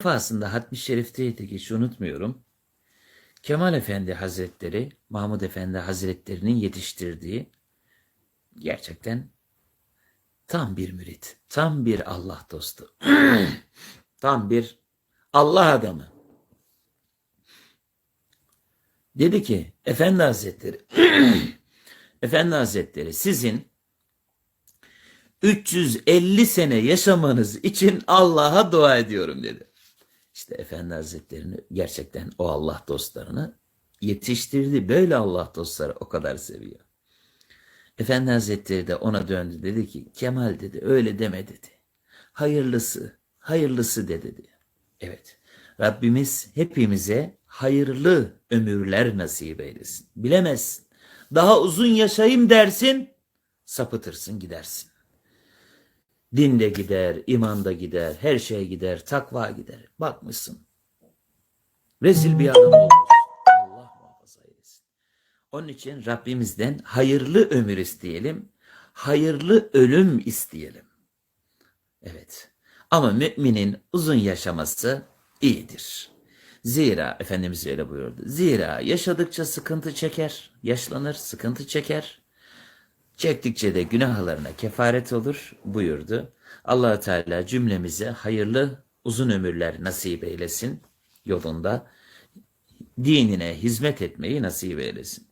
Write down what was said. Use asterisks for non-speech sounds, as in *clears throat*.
defasında Hatmi Şerif'teydi hiç unutmuyorum. Kemal Efendi Hazretleri, Mahmud Efendi Hazretleri'nin yetiştirdiği gerçekten tam bir mürit, tam bir Allah dostu, *clears throat* tam bir Allah adamı. Dedi ki, Efendi Hazretleri, *clears throat* Efendi Hazretleri sizin 350 sene yaşamanız için Allah'a dua ediyorum dedi. İşte Efendi Hazretleri'ni gerçekten o Allah dostlarını yetiştirdi. Böyle Allah dostları o kadar seviyor. Efendi Hazretleri de ona döndü dedi ki Kemal dedi öyle deme dedi. Hayırlısı, hayırlısı de dedi. Evet Rabbimiz hepimize hayırlı ömürler nasip eylesin. Bilemezsin. Daha uzun yaşayayım dersin, sapıtırsın gidersin. Din de gider, iman da gider, her şey gider, takva gider. Bakmışsın. Rezil bir adam olmuş. Allah muhafaza eylesin. Onun için Rabbimizden hayırlı ömür isteyelim, hayırlı ölüm isteyelim. Evet. Ama müminin uzun yaşaması iyidir. Zira Efendimiz öyle buyurdu. Zira yaşadıkça sıkıntı çeker, yaşlanır, sıkıntı çeker. Çektikçe de günahlarına kefaret olur buyurdu. allah Teala cümlemize hayırlı uzun ömürler nasip eylesin yolunda. Dinine hizmet etmeyi nasip eylesin.